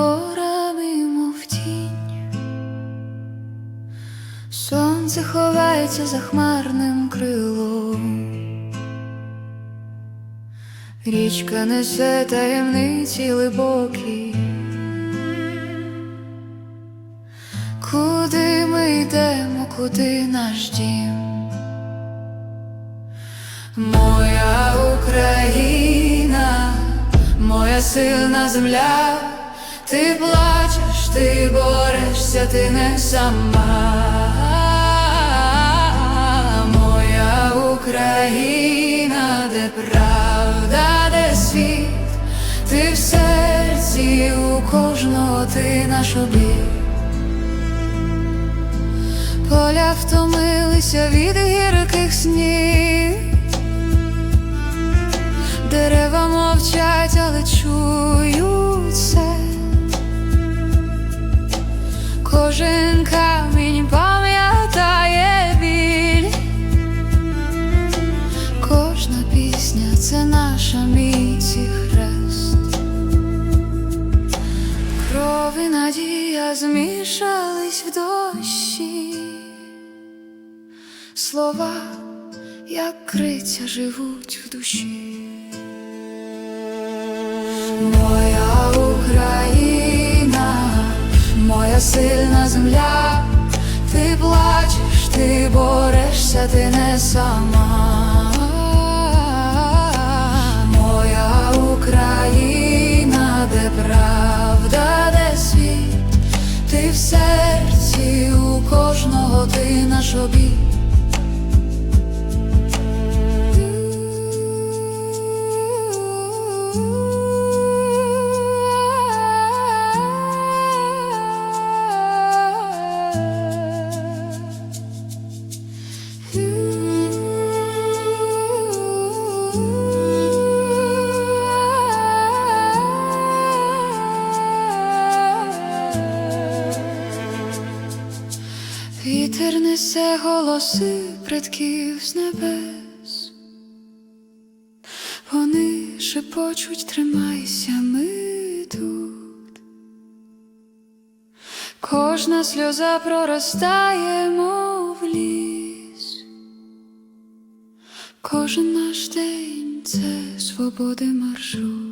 горами, мов тінь. Сонце ховається за хмарним крилом. Річка несе таємниці глибокі. Куди ми йдемо, куди наш дім? Моя Україна, моя сильна земля, ти плачеш, ти борешся, ти не сама. Моя Україна, де правда, де світ, ти в серці у кожного ти наш обід. Поля втомилися від гірких снів, пісня це наша міць і хрест. Кров і надія змішались в дощі, слова, як криця, живуть в душі. Моя Україна, моя сильна земля, ти плачеш, ти борешся, ти не сама. Моя Україна, де правда, де світ, ти в серці у кожного ти наш обід. Вітер голоси предків з небес, вони шепочуть, тримайся, ми тут. Кожна сльоза проростає, мов ліс. Кожен наш день це свободи маршрут.